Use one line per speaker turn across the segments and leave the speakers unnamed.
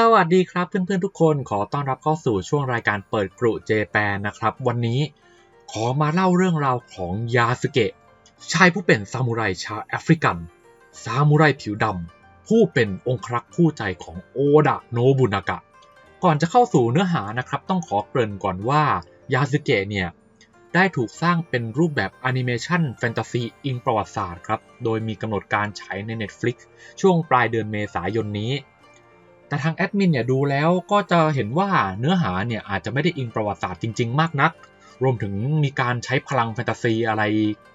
สวัสดีครับเพื่อนๆทุกคนขอต้อนรับเข้าสู่ช่วงรายการเปิดกรุเจแปนนะครับ วันนี้ขอมาเล่าเรื่องราวของยาสึเกะชายผู้เป็นซามูไรชาวแอฟริกัน ซามูไรผิวดำผู้เป็นองครักษ์คู่ใจของโอดะโนบุนากะ ก่อนจะเข้าสู่เนื้อหานะครับ ต้องขอเกริ่นก่อนว่ายาสึเกะเนี่ยได้ถูกสร้างเป็นรูปแบบแอนิเมชันแฟนตาซีอิงประวัติศาสตร์ครับ โดยมีกำหนดการฉายใน Netflix ช่วงปลายเดือนเมษายนนี้ แต่ทางแอดมินเนี่ยดูแล้วก็จะเห็นว่าเนื้อหาเนี่ยอาจจะไม่ได้อิงประวัติศาสตร์จริง ๆ มากนัก รวมถึงมีการใช้พลังแฟนตาซีอะไร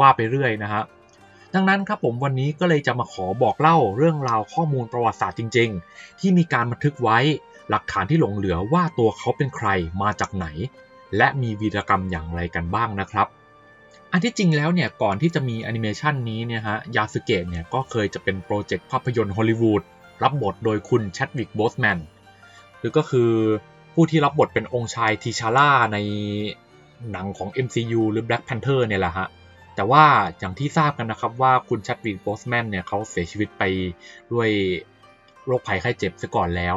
ว่าไปเรื่อยนะฮะดังนั้นครับผมวันนี้ก็เลยจะมาขอบอกเล่าเรื่องราวข้อมูลประวัติศาสตร์จริง ๆ ที่มีการบันทึกไว้หลักฐานที่หลงเหลือว่าตัวเขาเป็นใครมาจากไหน และมีวีรกรรมอย่างไรกันบ้างนะครับ อันที่จริงแล้วเนี่ยก่อนที่จะมีแอนิเมชันนี้เนี่ยฮะยาสึเกะเนี่ยก็เคยจะเป็นโปรเจกต์ภาพยนตร์ฮอลลีวูด รับบทโดยคุณแชดวิกโบสแมนหรือก็คือผู้ที่รับบทเป็นองค์ชายทีชาร่าในหนังของ MCU หรือ Black Panther เนี่ยแหละฮะ แต่ว่าอย่างที่ทราบกันนะครับว่าคุณแชดวิกโบสแมนเนี่ยเขาเสียชีวิตไปด้วยโรคภัยไข้เจ็บซะก่อนแล้ว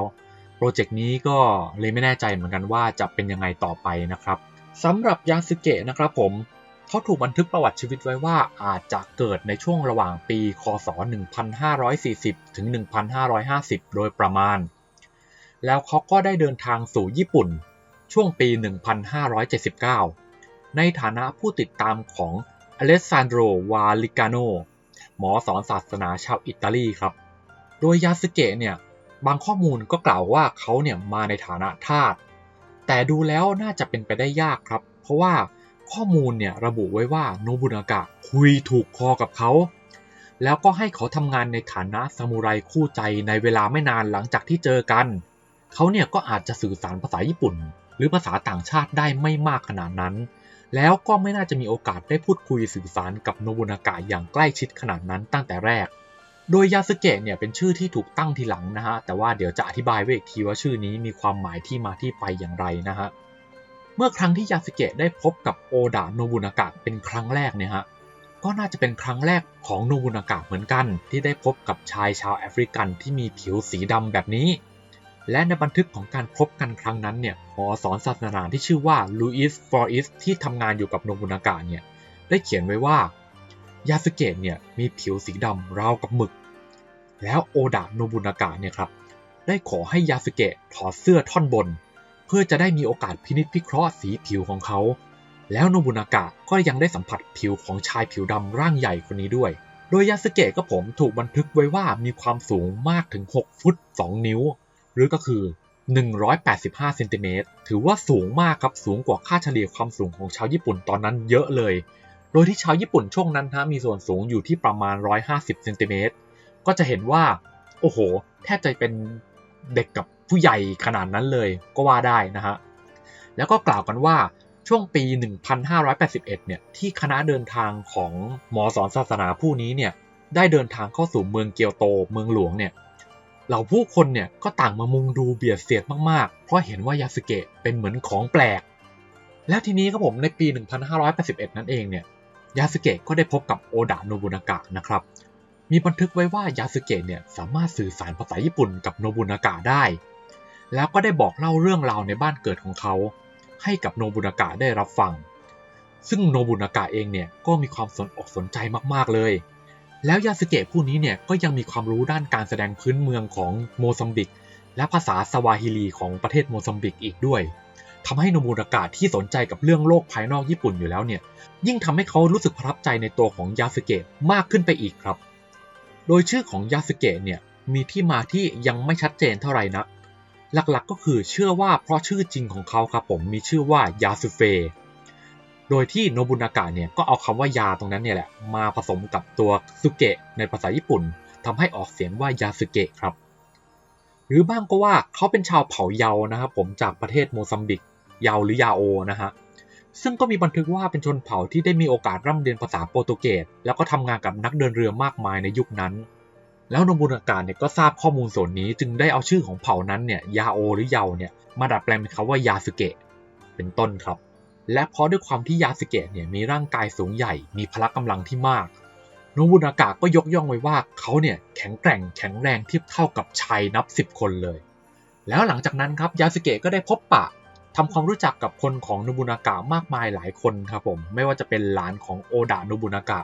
โปรเจกต์นี้ก็เลยไม่แน่ใจเหมือนกันว่าจะเป็นยังไงต่อไปนะครับสำหรับยาสึเกะนะครับผม เขาถูกบันทึกประวัติชีวิตไว้ว่าอาจจะเกิดในช่วงระหว่างปี คศ 1540 ถึง 1550 โดยประมาณ แล้วเขาก็ได้เดินทางสู่ญี่ปุ่น ช่วงปี 1579 ในฐานะผู้ติดตามของอเลสซานโดร วาลิกาโน หมอสอนศาสนาชาวอิตาลีครับ โดยยาสึเกะเนี่ย บางข้อมูลก็กล่าวว่าเขาเนี่ยมาในฐานะทาส แต่ดูแล้วน่าจะเป็นไปได้ยากครับ เพราะว่า ข้อมูลเนี่ยระบุไว้ว่าโนบุนากะคุยถูกคอกับเขา แล้วก็ให้เขาทำงานในฐานะซามูไรคู่ใจในเวลาไม่นานหลังจากที่เจอกัน เขาเนี่ยก็อาจจะสื่อสารภาษาญี่ปุ่น หรือภาษาต่างชาติได้ไม่มากขนาดนั้น แล้วก็ไม่น่าจะมีโอกาสได้พูดคุยสื่อสารกับโนบุนากะอย่างใกล้ชิดขนาดนั้นตั้งแต่แรก โดยยาสึเกะเนี่ยเป็นชื่อที่ถูกตั้งทีหลังนะฮะ แต่ว่าเดี๋ยวจะอธิบายไว้อีกทีว่าชื่อนี้มีความหมายที่มาที่ไปอย่างไรนะฮะ เมื่อครั้งที่ยาสึเกะได้พบกับโอดะโนบุนากะเป็นครั้งแรกเนี่ยฮะก็น่าจะเป็นครั้งแรกของโนบุนากะเหมือนกัน ที่ได้พบกับชายชาวแอฟริกันที่มีผิวสีดำแบบนี้ และในบันทึกของการพบกันครั้งนั้นเนี่ยหมอสอนศาสนาที่ชื่อว่าลูอิสฟอริสที่ทำงานอยู่กับโนบุนากะเนี่ยได้เขียนไว้ว่ายาสึเกะเนี่ยมีผิวสีดำราวกับหมึก แล้วโอดะโนบุนากะเนี่ยครับได้ขอให้ยาสึเกะถอดเสื้อท่อนบน เพื่อจะได้มีโอกาสพินิจพิเคราะห์สีผิวของเขา แล้วโนบุนากะก็ยังได้สัมผัสผิวของชายผิวดำร่างใหญ่คนนี้ด้วย โดยยาสึเกะก็ผมถูกบันทึกไว้ว่ามีความสูงมากถึง 6 ฟุต 2 นิ้ว หรือก็คือ 185 เซนติเมตร ถือว่าสูงมากครับ สูงกว่าค่าเฉลี่ยความสูงของชาวญี่ปุ่นตอนนั้นเยอะเลย โดยที่ชาวญี่ปุ่นช่วงนั้นฮะมีส่วนสูงอยู่ที่ประมาณ 150 เซนติเมตร ก็จะเห็นว่า โอ้โห แทบจะเป็นเด็กกับ ผู้ใหญ่ขนาดนั้นเลยก็ว่าได้นะฮะ แล้วก็กล่าวกันว่าช่วงปี 1581 เนี่ยที่คณะเดินทางของหมอสอนศาสนาผู้นี้เนี่ยได้เดินทางเข้าสู่เมืองเกียวโตเมืองหลวงเนี่ยเหล่าผู้คนเนี่ยก็ต่างมามุงดูเบียดเสียดมากๆ เพราะเห็นว่ายาสึเกะเป็นเหมือนของแปลก แล้วทีนี้ครับผมในปี 1581 นั่นเองเนี่ยยาสึเกะก็ได้พบกับโอดะโนบุนากะนะครับ มีบันทึกไว้ว่ายาสึเกะเนี่ยสามารถสื่อสารภาษาญี่ปุ่นกับโนบุนากะได้ แล้วก็ได้บอกเล่าเรื่องราวในบ้านเกิดของเขา ให้กับโนบุนากะได้รับฟัง ซึ่งโนบุนากะเองเนี่ยก็มีความสนอกสนใจมากๆเลย แล้วยาสึเกะผู้นี้เนี่ยก็ยังมีความรู้ด้านการแสดงพื้นเมืองของโมซัมบิก และภาษาสวาฮิลีของประเทศโมซัมบิกอีกด้วยทำให้โนบุนากะที่สนใจกับเรื่องโลกภายนอกญี่ปุ่นอยู่แล้วเนี่ย ยิ่งทำให้เขารู้สึกประทับใจในตัวของยาสึเกะมากขึ้นไปอีกครับ โดยชื่อของยาสึเกะเนี่ยมีที่มาที่ยังไม่ชัดเจนเท่าไหร่นัก หลักๆก็คือเชื่อว่าเพราะชื่อจริงของเขาครับผมมีชื่อว่ายาสุเฟโดยที่โนบุนากะเนี่ยก็เอาคำว่ายาตรงนั้นเนี่ยแหละมาผสมกับตัวสุเกะในภาษาญี่ปุ่นทำให้ออกเสียงว่ายาสุเกะครับ หรือบ้างก็ว่าเขาเป็นชาวเผ่าเยานะครับผมจากประเทศโมซัมบิก เยาหรือยาโอนะฮะซึ่งก็มีบันทึกว่าเป็นชนเผ่าที่ได้มีโอกาสร่ำเรียนภาษาโปรตุเกสแล้วก็ทำงานกับนักเดินเรือมากมายในยุคนั้น แล้วโนบุนากะเนี่ยก็ทราบข้อมูลส่วนนี้จึงได้เอาชื่อของเผ่านั้นเนี่ยยาโอหรือเยาเนี่ยมาดัดแปลงเป็นคำว่ายาสึเกะเป็นต้นครับ และเพราะด้วยความที่ยาสึเกะเนี่ยมีร่างกายสูงใหญ่ มีพละกำลังที่มากโนบุนากะก็ยกย่องไว้ว่าเขาเนี่ยแข็งแกร่งแข็งแรงเทียบเท่ากับชายนับสิบคนเลย แล้วหลังจากนั้นครับยาสเกะก็ได้พบปะทำความรู้จักกับคนของโนบุนากะมากมายหลายคนครับผม ไม่ว่าจะเป็นหลานของโอดะโนบุนากะ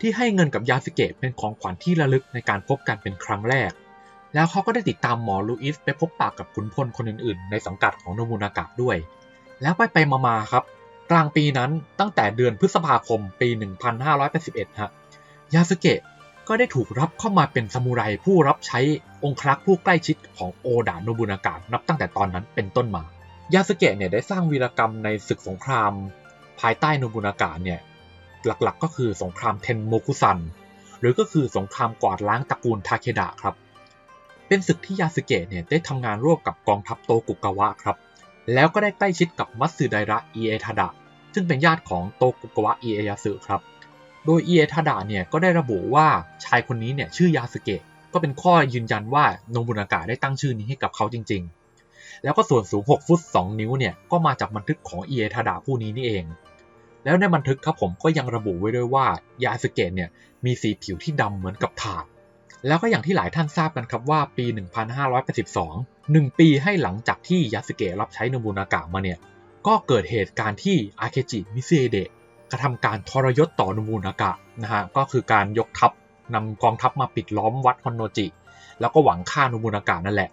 ที่ให้เงินกับยาสเกะเป็นของขวัญที่ระลึกในการพบกันเป็นครั้งแรก แล้วเขาก็ได้ติดตามหมอลูอิสไปพบปะกับขุนพลคนอื่นๆ ในสังกัดของโนบุนากะด้วย แล้วไปไปมาๆครับ กลางปีนั้นตั้งแต่เดือนพฤษภาคมปี 1581ฮะยาสเกะก็ได้ถูกรับเข้ามาเป็นซามูไรผู้รับใช้องครักษ์ผู้ใกล้ชิดของโอดะโนบุนากะนับตั้งแต่ตอนนั้นเป็นต้นมายาสเกะเนี่ยได้สร้างวีรกรรมในศึกสงคราม ภายใต้โนบุนากะเนี่ย หลักๆ ก็คือสงครามเทนโมคุซัน หรือก็คือสงครามกวาดล้างตระกูลทาเคดะครับ เป็นศึกที่ยาสึเกะเนี่ยได้ทำงานร่วมกับกองทัพโตกุกาวะครับ แล้วก็ได้ใกล้ชิดกับมัตสึไดระอิเอทาดะ ซึ่งเป็นญาติของโตกุกาวะอิเอยาสึครับ โดยอิเอทาดะเนี่ยก็ได้ระบุว่าชายคนนี้เนี่ยชื่อยาสึเกะก็เป็นข้อยืนยันว่าโนบุนากะได้ตั้งชื่อนี้ให้กับเขาจริง ๆ แล้วก็ส่วนสูง 6 ฟุต 2 นิ้วเนี่ยก็มาจากบันทึกของอิเอทาดะผู้นี้นี่เอง แล้วในบันทึกครับผมก็ยังระบุไว้ด้วยว่ายาสเกะเนี่ยมีสีผิวที่ดำเหมือนกับถ่านแล้วก็อย่างที่หลายท่านทราบกันครับว่าปี 1582หนึ่งปีให้หลังจากที่ยาสเกะรับใช้นบุนากะมาเนี่ยก็เกิดเหตุการณ์ที่อาเคจิมิเซเดะกระทำการทรยศต่อนบุนากะนะฮะก็คือการยกทัพนำกองทัพมาปิดล้อมวัดฮอนโนจิ แล้วก็หวังฆ่านบุนากะนั่นแหละ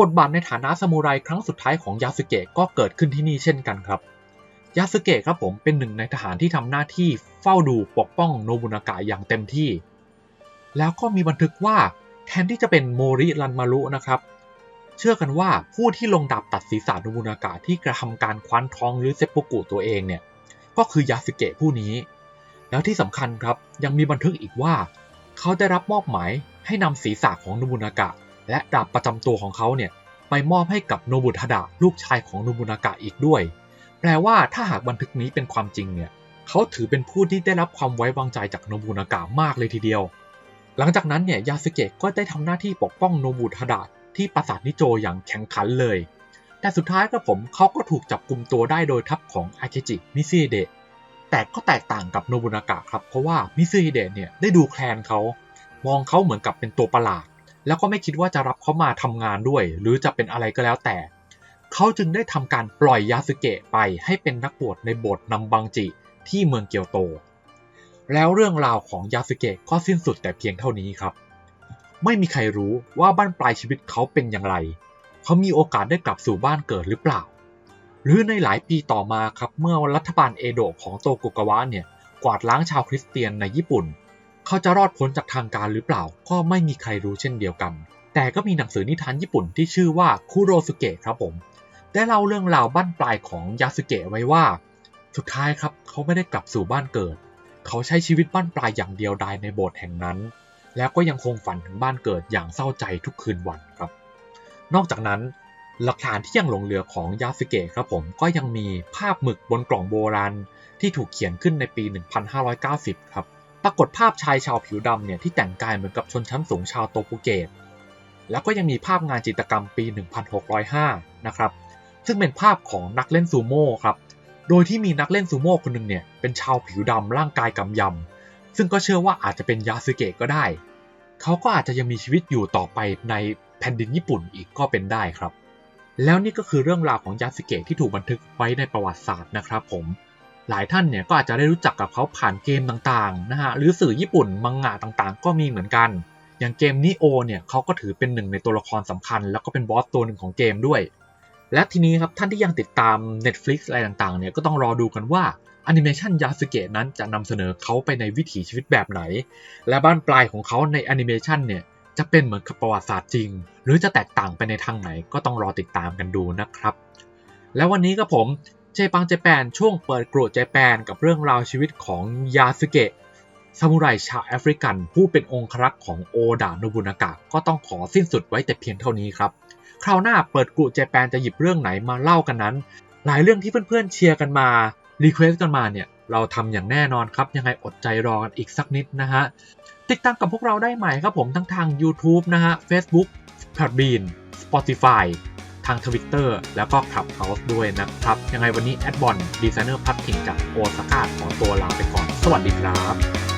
บทบาทในฐานะซามูไรครั้งสุดท้ายของยาสเกะก็เกิดขึ้นที่นี่เช่นกันครับ ยาสึเกะครับผมเป็นหนึ่งในทหารที่ทำหน้าที่เฝ้าดูปกป้องโนบุนากะอย่างเต็มที่ แล้วก็มีบันทึกว่าแทนที่จะเป็นโมริรันมารุนะครับ เชื่อกันว่าผู้ที่ลงดาบตัดศีรษะโนบุนากะที่กระทำการคว้านท้องหรือเซปปุกุตัวเองเนี่ยก็คือยาสึเกะผู้นี้ แล้วที่สำคัญครับยังมีบันทึกอีกว่า เขาได้รับมอบหมายให้นำศีรษะของโนบุนากะ และดาบประจำตัวของเขาเนี่ยไปมอบให้กับโนบุทาดะลูกชายของโนบุนากะอีกด้วย แปลว่าถ้าหากบันทึกนี้เป็นความจริงเนี่ยเขาถือเป็นผู้ที่ได้รับความไว้วางใจจากโนบุนากะมากเลยทีเดียว หลังจากนั้นเนี่ยยาสึเกะก็ได้ทำหน้าที่ปกป้องโนบุทาดะที่ปราสาทนิโจอย่างแข็งขันเลย แต่สุดท้ายก็ผมเขาก็ถูกจับกลุ่มตัวได้โดยทัพของอาเคจิมิซิเดะแต่ก็แตกต่างกับโนบุนากะครับเพราะว่ามิซิเดะเนี่ยได้ดูแคลนเขามองเขาเหมือนกับเป็นตัวประหลาด แล้วก็ไม่คิดว่าจะรับเขามาทำงานด้วย หรือจะเป็นอะไรก็แล้วแต่ เขาจึงได้ทำการปล่อยยาสึเกะไปให้เป็นนักบวชในโบสถ์นำบังจิที่เมืองเกียวโต แล้วเรื่องราวของยาสึเกะก็สิ้นสุดแต่เพียงเท่านี้ครับ ไม่มีใครรู้ว่าบ้านปลายชีวิตเขาเป็นอย่างไร เขามีโอกาสได้กลับสู่บ้านเกิดหรือเปล่า หรือในหลายปีต่อมาครับเมื่อรัฐบาลเอโดะของโตกุกาวะเนี่ยกวาดล้างชาวคริสเตียนในญี่ปุ่น เขาจะรอดพ้นจากทางการหรือเปล่า ก็ไม่มีใครรู้เช่นเดียวกัน แต่ก็มีหนังสือนิทานญี่ปุ่นที่ชื่อว่าคุโรสุเกะครับผม ได้เล่าเรื่องราวบ้านปลายของยาสึเกะไว้ว่า สุดท้ายครับเขาไม่ได้กลับสู่บ้านเกิด เขาใช้ชีวิตบ้านปลายอย่างเดียวดายในโบสถ์แห่งนั้น แล้วก็ยังคงฝันถึงบ้านเกิดอย่างเศร้าใจทุกคืนวันครับ นอกจากนั้นหลักฐานที่ยังหลงเหลือของยาสึเกะครับผมก็ยังมีภาพหมึกบนกล่องโบราณที่ถูกเขียนขึ้นในปี 1590 ครับ ปรากฏภาพชายชาวผิวดำเนี่ยที่แต่งกายเหมือนกับชนชั้นสูงชาวโตปุเกต แล้วก็ยังมีภาพงานจิตรกรรมปี 1605 นะครับ ซึ่งเป็นภาพของนักเล่นซูโม่ครับ โดยที่มีนักเล่นซูโม่คนหนึ่งเนี่ยเป็นชาวผิวดำร่างกายกำยำ ซึ่งก็เชื่อว่าอาจจะเป็นยาสึเกะก็ได้ เขาก็อาจจะยังมีชีวิตอยู่ต่อไปในแผ่นดินญี่ปุ่นอีกก็เป็นได้ครับ แล้วนี่ก็คือเรื่องราวของยาสึเกะที่ถูกบันทึกไว้ในประวัติศาสตร์นะครับผม หลายท่านเนี่ยก็อาจจะได้รู้จักกับเขาผ่านเกมต่างๆนะฮะ หรือสื่อญี่ปุ่นมังงะต่างๆ ก็มีเหมือนกัน อย่างเกมนิโอเนี่ยเขาก็ถือเป็นหนึ่งในตัวละครสำคัญ แล้วก็เป็นบอสตัวหนึ่งของเกมด้วย และทีนี้ครับท่านที่ยังติดตาม Netflix อะไรต่างๆเนี่ยก็ต้องรอดูกันว่าแอนิเมชันยาสึเกะนั้นจะนำเสนอเขาไปในวิถีชีวิตแบบไหน และบ้านปลายของเขาในแอนิเมชันเนี่ยจะเป็นเหมือนกับประวัติศาสตร์จริง หรือจะแตกต่างไปในทางไหนก็ต้องรอติดตามกันดูนะครับ แล้ววันนี้ก็ผมเจปังเจแปนช่วงเปิดกรุเจแปนกับเรื่องราวชีวิตของยาสึเกะซามูไรชาวแอฟริกัน ผู้เป็นองครักษ์ของโอดะโนบุนากะก็ต้องขอสิ้นสุดไว้แต่เพียงเท่านี้ครับ คราวหน้าเปิดกุเจแปนจะหยิบเรื่องไหนมาเล่ากันนั้น หลายเรื่องที่เพื่อนๆเชียร์กันมารีเควสกันมาเนี่ยเราทำอย่างแน่นอนครับ ยังไงอดใจรอกันอีกสักนิดนะฮะ ติดตามกับพวกเราได้ใหม่ครับผมทั้งทาง YouTube นะฮะ Facebook p a d b e a n Spotify ทาง Twitter แล้วก็ Clubhouse ด้วยนะครับ ยังไงวันนี้แอดบอลดีไซเนอร์พับทิงจากโอซาก้าขอตัวลาไปก่อน สวัสดีครับ